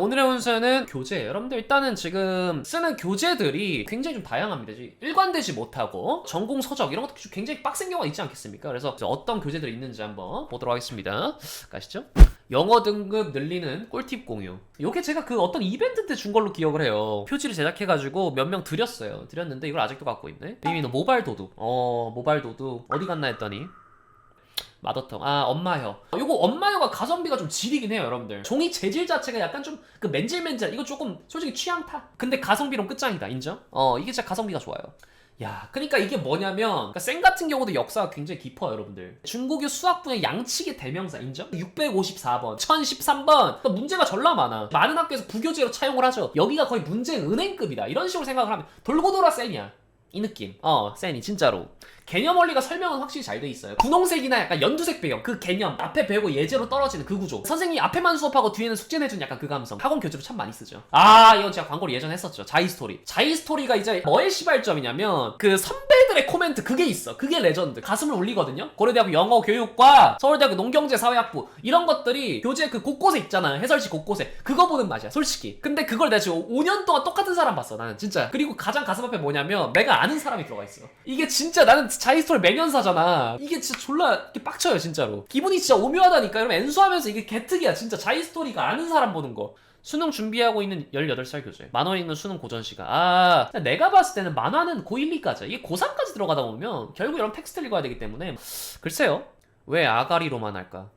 오늘의 운세는 교재. 여러분들 일단은 지금 쓰는 교재들이 굉장히 좀 다양합니다. 일관되지 못하고 전공 서적 이런 것도 굉장히 빡센 경우가 있지 않겠습니까? 그래서 어떤 교재들이 있는지 한번 보도록 하겠습니다. 가시죠. 영어 등급 늘리는 꿀팁 공유. 요게 제가 그 어떤 이벤트 때 준 걸로 기억을 해요. 표지를 제작해가지고 몇 명 드렸어요. 드렸는데 이걸 아직도 갖고 있네. 이미 너 모발 도둑. 어, 모발 도둑. 어디 갔나 했더니. 마더텅. 아, 엄마혀. 요거 엄마혀가 가성비가 좀 지리긴 해요, 여러분들. 종이 재질 자체가 약간 좀 그 맨질맨질. 이거 조금 솔직히 취향파. 근데 가성비론 끝장이다, 인정? 어, 이게 진짜 가성비가 좋아요. 야, 그러니까 이게 뭐냐면 그러니까 생 같은 경우도 역사가 굉장히 깊어요, 여러분들. 중국의 수학 분야 양측의 대명사 인정? 654번, 1013번. 그러니까 문제가 절라 많아. 많은 학교에서 부교재로 차용을 하죠. 여기가 거의 문제 은행급이다. 이런 식으로 생각을 하면 돌고 돌아 센이야. 이 느낌. 어, 센이 진짜로. 개념 원리가 설명은 확실히 잘 돼 있어요. 분홍색이나 약간 연두색 배경, 그 개념 앞에 배우고 예제로 떨어지는 그 구조. 선생님이 앞에만 수업하고 뒤에는 숙제 내준 약간 그 감성. 학원 교재로 참 많이 쓰죠. 아, 이건 제가 광고를 예전에 했었죠. 자이스토리. 자이스토리가 이제 뭐의 시발점이냐면 그 선배들의 코멘트 그게 있어. 그게 레전드. 가슴을 울리거든요. 고려대학교 영어 교육과 서울대학교 농경제 사회학부 이런 것들이 교재 그 곳곳에 있잖아요. 해설지 곳곳에. 그거 보는 맛이야, 솔직히. 근데 그걸 내가 지금 5년 동안 똑같은 사람 봤어, 나는 진짜. 그리고 가장 가슴 앞에 뭐냐면 내가 아는 사람이 들어가 있어. 이게 진짜 나는 자이스토리 매년 사잖아. 이게 진짜 졸라 이렇게 빡쳐요, 진짜로. 기분이 진짜 오묘하다니까. 여러분 엔수하면서 이게 개특이야, 진짜 자이스토리가 아는 사람 보는 거. 수능 준비하고 있는 18살 교재. 만원 읽는 수능 고전 시간. 아, 내가 봤을 때는 만화는 고1, 2까지. 이게 고3까지 들어가다 보면 결국 이런 텍스트를 읽어야 되기 때문에 글쎄요. 왜 아가리로만 할까?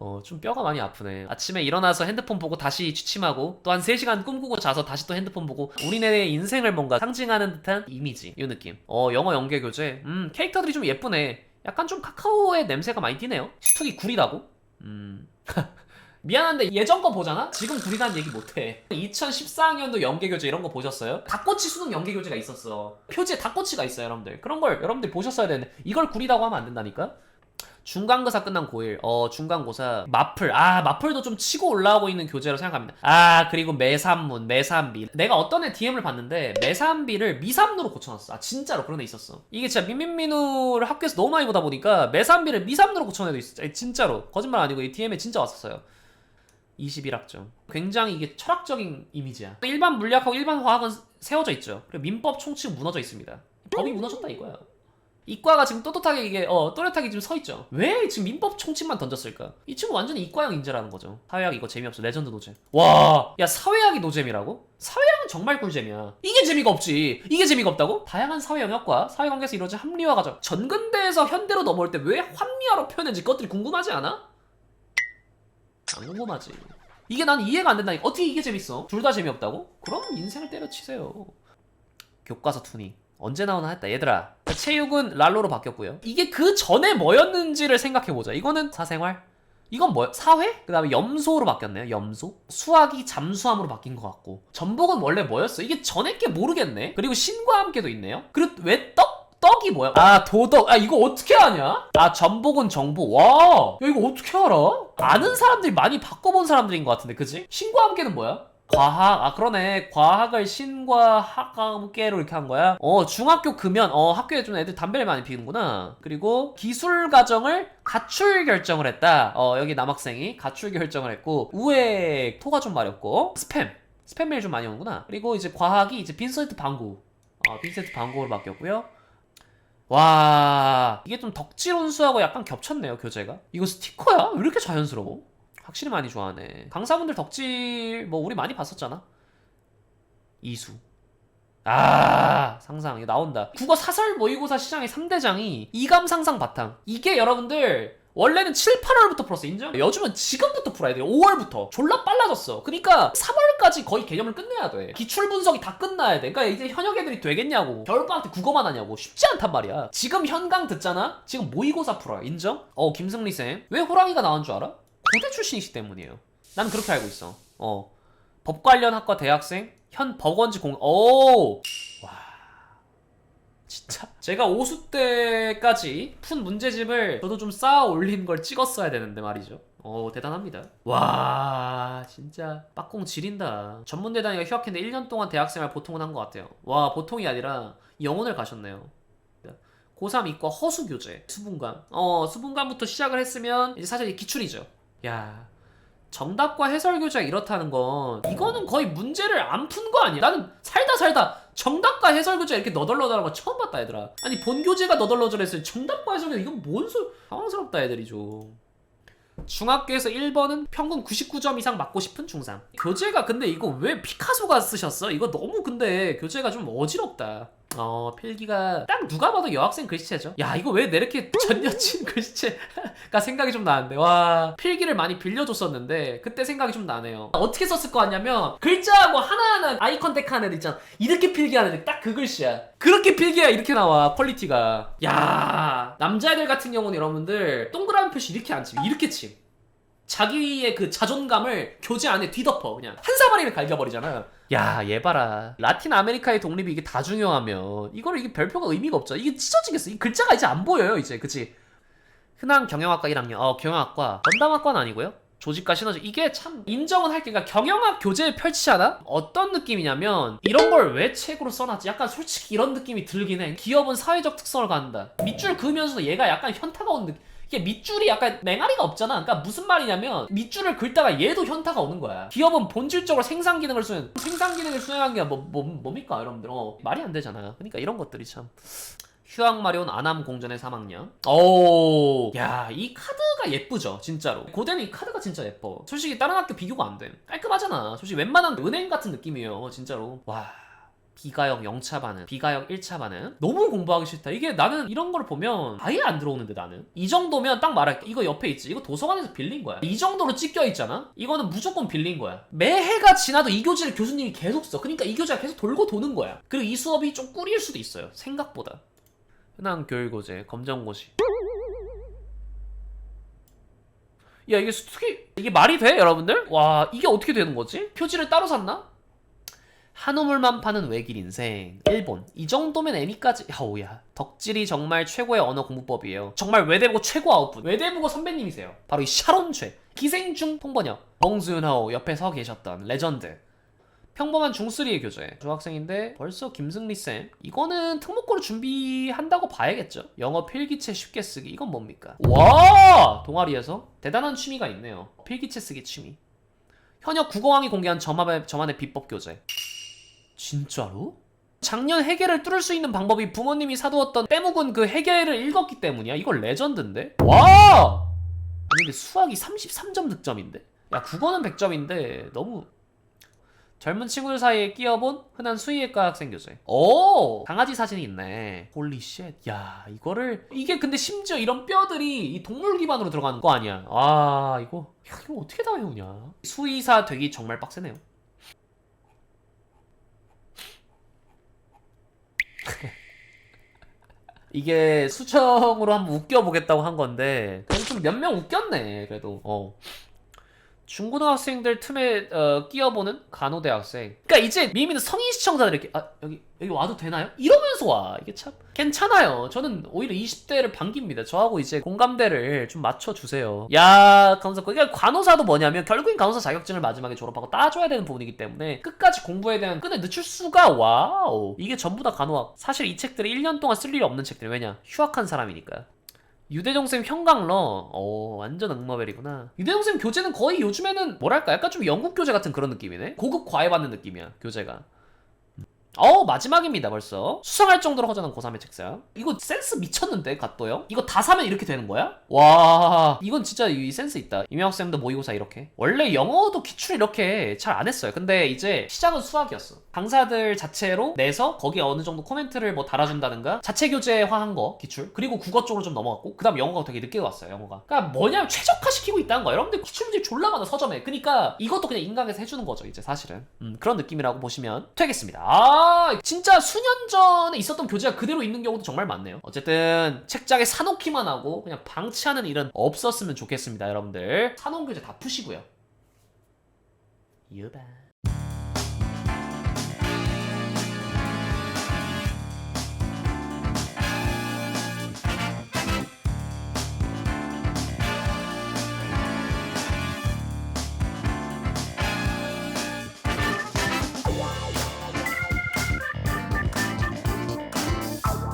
어, 좀 뼈가 많이 아프네. 아침에 일어나서 핸드폰 보고 다시 취침하고 또 한 3시간 꿈꾸고 자서 다시 또 핸드폰 보고 우리네의 인생을 뭔가 상징하는 듯한 이미지. 이 느낌. 어, 영어 연계 교재. 음, 캐릭터들이 좀 예쁘네. 약간 좀 카카오의 냄새가 많이 띠네요. 시툭이 구리다고? 음. 미안한데 예전 거 보잖아? 지금 구리다는 얘기 못해 2014학년도 연계교재 이런 거 보셨어요? 닭꼬치 수능 연계교재가 있었어 표지에 닭꼬치가 있어요 여러분들 그런 걸 여러분들 보셨어야 되는데 이걸 구리다고 하면 안 된다니까? 중간고사 끝난 고1 어 중간고사 마플 아 마플도 좀 치고 올라오고 있는 교재로 생각합니다 아 그리고 매산문 매산비 내가 어떤 애 DM을 봤는데 매산비를 미삼루로 고쳐놨어 아 진짜로 그런 애 있었어 이게 진짜 민민민우를 학교에서 너무 많이 보다 보니까 매산비를 미삼루로 고쳐낸 애도 있어 진짜로 거짓말 아니고 이 DM에 진짜 왔었어요 21학점. 굉장히 이게 철학적인 이미지야. 일반 물리학하고 일반 화학은 세워져 있죠. 그리고 민법 총칙 무너져 있습니다. 법이 무너졌다 이거야. 이과가 지금 떳떳하게 이게 어 또렷하게 지금 서 있죠. 왜 지금 민법 총칙만 던졌을까? 이 친구 완전히 이과형 인재라는 거죠. 사회학 이거 재미없어. 레전드 노잼. 와, 야 사회학이 노잼이라고? 사회학은 정말 꿀잼이야. 이게 재미가 없지. 이게 재미가 없다고? 다양한 사회 영역과 사회 관계에서 이루어진 합리화 과정. 전근대에서 현대로 넘어올 때 왜 합리화로 표현했는지 그것들이 궁금하지 않아? 안 궁금하지. 이게 난 이해가 안 된다니까. 어떻게 이게 재밌어? 둘 다 재미없다고? 그럼 인생을 때려치세요. 교과서 투니. 언제 나오나 했다. 얘들아. 체육은 랄로로 바뀌었고요. 이게 그 전에 뭐였는지를 생각해보자. 이거는 사생활? 이건 뭐 사회? 그 다음에 염소로 바뀌었네요. 염소? 수학이 잠수함으로 바뀐 것 같고. 전복은 원래 뭐였어? 이게 전에 게 모르겠네. 그리고 신과 함께도 있네요. 그리고 왜 떡? 떡이 뭐야? 아 도덕 아 이거 어떻게 아냐? 아 전복은 정보 와 야, 이거 어떻게 알아? 아는 사람들이 많이 바꿔본 사람들인 것 같은데 그지? 신과 함께는 뭐야? 과학 아 그러네. 과학을 신과 학과 함께로 이렇게 한 거야? 어 중학교 금연. 어 학교에 좀 애들 담배를 많이 피우는구나. 그리고 기술 과정을 가출 결정을 했다. 어 여기 남학생이 가출 결정을 했고 우에 토가 좀 마렵고 스팸. 스팸 메일 좀 많이 오는구나. 그리고 이제 과학이 이제 빈센트 방구. 어 빈센트 방구로 바뀌었고요. 와 이게 좀 덕질 혼수하고 약간 겹쳤네요 교재가. 이거 스티커야? 왜 이렇게 자연스러워? 확실히 많이 좋아하네. 강사분들 덕질 뭐 우리 많이 봤었잖아. 이수. 아 상상. 나온다. 국어 사설 모의고사 시장의 3대장이 이감 상상 바탕. 이게 여러분들 원래는 7, 8월부터 풀었어 인정? 요즘은 지금부터 풀어야 돼 5월부터. 졸라 빨라졌어. 그러니까 3월까지 거의 개념을 끝내야 돼. 기출 분석이 다 끝나야 돼. 그러니까 이제 현역 애들이 되겠냐고. 겨울방학 때 국어만 하냐고. 쉽지 않단 말이야. 지금 현강 듣잖아? 지금 모의고사 풀어요. 인정? 어 김승리 쌤왜 호랑이가 나온 줄 알아? 고대 출신이시 때문이에요. 난 그렇게 알고 있어. 어. 법 관련 학과 대학생? 현 법원지 공 오! 와. 진짜? 제가 5수 때까지 푼 문제집을 저도 좀 쌓아 올린 걸 찍었어야 되는데 말이죠. 어 대단합니다. 와 진짜 빡공 지린다. 전문대 단위가 휴학했는데 1년 동안 대학생활 보통은 한 것 같아요. 와 보통이 아니라 영혼을 가셨네요. 고3 이과 허수교재 수분관. 어 수분관부터 시작을 했으면 이제 사실 기출이죠 야 정답과 해설 교재가 이렇다는 건 이거는 거의 문제를 안 푼 거 아니야? 나는 살다 살다 정답과 해설 교재 이렇게 너덜너덜한 거 처음 봤다 얘들아. 아니 본 교재가 너덜너덜했어요. 정답과 해설 교재 이건 뭔 소? 당황스럽다 애들이 좀. 중학교에서 1번은 평균 99점 이상 맞고 싶은 중3. 교재가 근데 이거 왜 피카소가 쓰셨어? 이거 너무 근데 교재가 좀 어지럽다. 어, 필기가 딱 누가 봐도 여학생 글씨체죠. 야, 이거 왜 내 이렇게 전 여친 글씨체가 생각이 좀 나는데. 와, 필기를 많이 빌려줬었는데 그때 생각이 좀 나네요. 어떻게 썼을 것 같냐면 글자하고 하나하나 아이 컨택 하는 애들 있잖아. 이렇게 필기하는 애들 딱그 글씨야. 그렇게 필기야 이렇게 나와 퀄리티가. 야, 남자애들 같은 경우는 여러분들 동그라미 표시 이렇게 안 치. 이렇게 치. 자기의 그 자존감을 교재 안에 뒤덮어. 그냥 한 사마리를 갈겨버리잖아. 야 얘 봐라. 라틴 아메리카의 독립이 이게 다 중요하면 이거를 이게 별표가 의미가 없죠. 이게 찢어지겠어. 이 글자가 이제 안 보여요 이제. 그치? 흔한 경영학과 1학년. 어 경영학과. 전담학과는 아니고요. 조직과 시너지. 이게 참 인정은 할게 그러니까 경영학 교재 펼치잖아 어떤 느낌이냐면 이런 걸 왜 책으로 써놨지? 약간 솔직히 이런 느낌이 들긴 해. 기업은 사회적 특성을 갖는다. 밑줄 그으면서도 얘가 약간 현타가 오는 느낌 이게 밑줄이 약간 맹아리가 없잖아. 그러니까 무슨 말이냐면 밑줄을 긁다가 얘도 현타가 오는 거야. 기업은 본질적으로 생산 기능을 수행, 생산 기능을 수행한 게 뭐, 뭐, 뭡니까 여러분들? 어, 말이 안 되잖아. 그러니까 이런 것들이 참. 휴학 마려운 아남 공전의 3학년. 오, 야, 이 카드가 예쁘죠, 진짜로. 고대는 이 카드가 진짜 예뻐. 솔직히 다른 학교 비교가 안 돼. 깔끔하잖아. 솔직히 웬만한 은행 같은 느낌이에요, 진짜로. 와. 비가역 0차 반응, 비가역 1차 반응. 너무 공부하기 싫다. 이게 나는 이런 걸 보면 아예 안 들어오는데 나는. 이 정도면 딱 말할게. 이거 옆에 있지. 이거 도서관에서 빌린 거야. 이 정도로 찢겨 있잖아. 이거는 무조건 빌린 거야. 매해가 지나도 이 교재를 교수님이 계속 써. 그러니까 이 교재가 계속 돌고 도는 거야. 그리고 이 수업이 좀 꿀일 수도 있어요. 생각보다. 흔한 교육고제, 검정고시. 야 이게 어떻게 이게 말이 돼 여러분들? 와 이게 어떻게 되는 거지? 표지를 따로 샀나? 한우물만 파는 외길 인생. 일본. 이 정도면 애니까지. 야오야. 덕질이 정말 최고의 언어 공부법이에요. 정말 외대국어 최고 아웃풋. 외대국어 선배님이세요. 바로 이 샤론최 기생충 통번역. 멍수윤하오 옆에 서 계셨던 레전드. 평범한 중3의 교재. 중학생인데 벌써 김승리쌤. 이거는 특목고를 준비한다고 봐야겠죠? 영어 필기체 쉽게 쓰기. 이건 뭡니까? 와! 동아리에서 대단한 취미가 있네요. 필기체 쓰기 취미. 현역 국어왕이 공개한 저만의, 저만의 비법 교재 진짜로? 작년 해계를 뚫을 수 있는 방법이 부모님이 사두었던 때묵은 그 해계를 읽었기 때문이야. 이거 레전드인데? 와! 근데 수학이 33점 득점인데? 야 국어는 100점인데 너무 젊은 친구들 사이에 끼어본 흔한 수의학과 학생 교재. 오! 강아지 사진이 있네. 홀리쉣. 야, 이거를 이게 근데 심지어 이런 뼈들이 이 동물 기반으로 들어가는 거 아니야. 아, 이거 야, 이거 어떻게 다 외우냐? 수의사 되기 정말 빡세네요. 이게 수청으로 한번 웃겨보겠다고 한 건데 그래도 좀 몇 명 웃겼네 그래도. 어 중고등학생들 틈에 어, 끼어보는 간호대학생. 그러니까 이제 미미는 성인 시청자들 이렇게 아 여기 여기 와도 되나요? 이러면서 와. 이게 참 괜찮아요. 저는 오히려 20대를 반깁니다. 저하고 이제 공감대를 좀 맞춰 주세요. 야 감사 그러니까 간호사도 뭐냐면 결국엔 간호사 자격증을 마지막에 졸업하고 따줘야 되는 부분이기 때문에 끝까지 공부에 대한 끈을 늦출 수가 와우. 이게 전부 다 간호학. 사실 이 책들이 1년 동안 쓸 일이 없는 책들. 왜냐? 휴학한 사람이니까 유대종쌤 형광러. 어 완전 응머벨이구나. 유대종쌤 교재는 거의 요즘에는 뭐랄까? 약간 좀 영국 교재 같은 그런 느낌이네? 고급 과외 받는 느낌이야 교재가 어 마지막입니다 벌써. 수상할 정도로 허전한 고3의 책상. 이거 센스 미쳤는데 갓도요? 이거 다 사면 이렇게 되는 거야? 와 이건 진짜 이 센스 있다. 임영학생도 모의고사 이렇게. 원래 영어도 기출 이렇게 잘 안 했어요. 근데 이제 시작은 수학이었어. 강사들 자체로 내서 거기에 어느 정도 코멘트를 뭐 달아준다든가 자체 교재화한 거 기출. 그리고 국어 쪽으로 좀 넘어갔고 그 다음 영어가 되게 늦게 왔어요 영어가. 그러니까 뭐냐면 최적화시키고 있다는 거야 여러분들 기출문제 졸라 많아 서점에. 그러니까 이것도 그냥 인강에서 해주는 거죠 이제 사실은. 음, 그런 느낌이라고 보시면 되겠습니다 아 진짜 수년 전에 있었던 교재가 그대로 있는 경우도 정말 많네요. 어쨌든 책장에 사놓기만 하고 그냥 방치하는 일은 없었으면 좋겠습니다 여러분들. 사놓은 교재 다 푸시고요. 유바